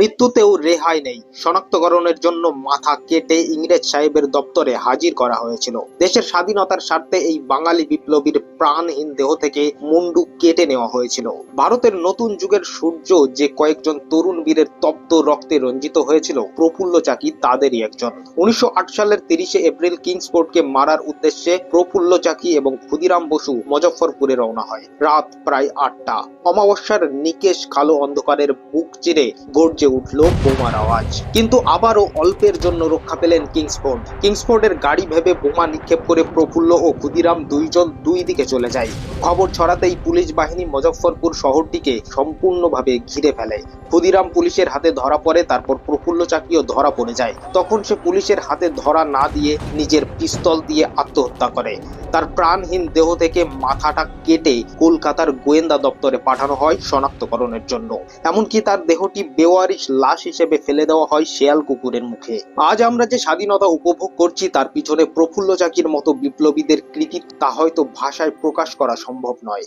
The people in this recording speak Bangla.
মৃত্যুতেও রেহাই নেই। শনাক্তকরণের জন্য মাথা কেটে ইংরেজ সাহেবের দপ্তরে হাজির করা হয়েছিল। দেশের স্বাধীনতার স্বার্থে এই বাঙালি বিপ্লবীর প্রাণহীন দেহ থেকে মুন্ডু কেটে নেওয়া হয়েছিল। ভারতের নতুন যুগের সূর্য যে কয়েকজন তরুণ বীরের তপ্ত রক্তে রঞ্জিত হয়েছিল, প্রফুল্ল চাকি তাদেরই একজন। উনিশশো আট সালের তিরিশে এপ্রিল কিংসপোর্টকে মারার উদ্দেশ্যে প্রফুল্ল চাকি এবং ক্ষুদিরাম বসু মজফ্ফরপুরে রওনা হয়। রাত প্রায় আটটা। অমাবস্যার নিকেশ কালো অন্ধকারের বুক চিরে গর্জে উঠল বোমার আওয়াজ। কিন্তু আবারও অল্পের জন্য রক্ষা পেলেন কিংসফোর্ড। কিংসফোর্ডের গাড়ি ভেবে বোমা নিক্ষেপ করে প্রফুল্ল ও ক্ষুদিরাম দুইজন দুই দিকে চলে যায়। খবর ছড়াতেই পুলিশ বাহিনী মজফ্ফরপুর শহরটিকে সম্পূর্ণভাবে ঘিরে ফেলে। ক্ষুদিরাম পুলিশের হাতে ধরা পড়ে, তারপর প্রফুল্ল চাকিও ধরা পড়ে যায়। তখন সে পুলিশের হাতে ধরা না দিয়ে নিজের পিস্তল দিয়ে আত্মহত্যা করে। তার প্রাণহীন দেহ থেকে মাথাটা কেটে কলকাতার গোয়েন্দা দপ্তরে পাঠানো হয় শনাক্তকরণের জন্য। এমনকি তার দেহটি বেওয়ারিশ লাশ হিসেবে ফেলে দেওয়া হয় শেয়াল কুকুরের মুখে। আজ আমরা যে স্বাধীনতা উপভোগ করছি, তার পিছনে প্রফুল্ল চাকির মতো বিপ্লবীদের কৃতিত্ব তা হয়তো ভাষায় প্রকাশ করা সম্ভব নয়।